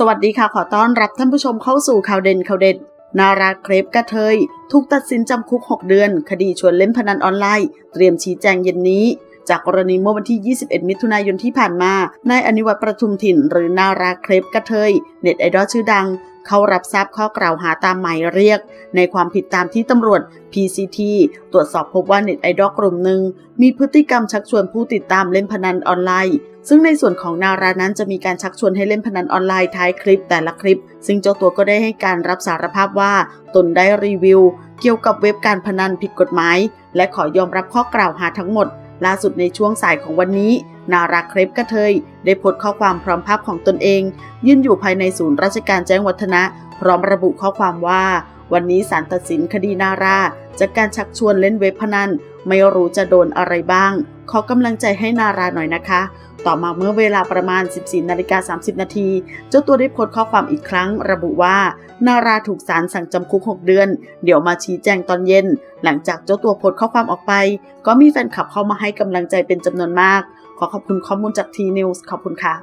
สวัสดีค่ะ ขอต้อนรับท่านผู้ชมเข้าสู่ข่าวเด่นข่าวเด็ด นาราเครปกระเทย ถูกตัดสินจำคุก 6 เดือน คดีชวนเล่นพนันออนไลน์ เตรียมชี้แจงเย็นนี้ จากกรณีเมื่อวันที่ 21 มิถุนายนที่ผ่านมา นายอนิวัตรประทุมถิ่น หรือนาราเครปกระเทย เน็ตไอดอลชื่อดัง เขารับทราบข้อกล่าวหาตามหมายเรียก ในความผิดตามที่ตำรวจ PCT ตรวจสอบพบว่าเน็ตไอดอลกลุ่มหนึ่ง มีพฤติกรรมชักชวนผู้ติดตามเล่นพนันออนไลน์ ซึ่งในส่วนของนารานั้นจะมีการชักชวนให้เล่นพนันออนไลน์ท้ายคลิปแต่ละคลิป ซึ่งเจ้าตัวก็ได้ให้การรับสารภาพว่าตนได้รีวิว เกี่ยวกับเว็บการพนันผิดกฎหมาย และขอยอมรับข้อกล่าวหาทั้งหมด ล่าสุดในช่วงสายของวันนี้ นาราเครปกระเทย ได้โพสต์ข้อความพร้อมภาพของตนเอง ยืนอยู่ภายในศูนย์ราชการแจ้งวัฒนะ พร้อมระบุข้อความว่า วันนี้ศาลตัดสินคดีนาราจากการชักชวนเล่นเว็บพนันไม่รู้จะโดนอะไรบ้าง ขอกำลังใจให้นาราหน่อยนะคะ ต่อมาเมื่อเวลาประมาณ 14นาฬิกา30 นาที เจ้าตัวได้โพสต์ข้อความอีกครั้ง ระบุว่า นาราถูกศาลสั่งจำคุก 6 เดือน เดี๋ยวมาชี้แจงตอนเย็น หลังจากเจ้าตัวโพสต์ข้อความออกไป ก็มีแฟนคลับเข้ามาให้กำลังใจเป็นจำนวนมาก ขอขอบคุณข้อมูลจากทีนิวส์ขอบคุณค่ะ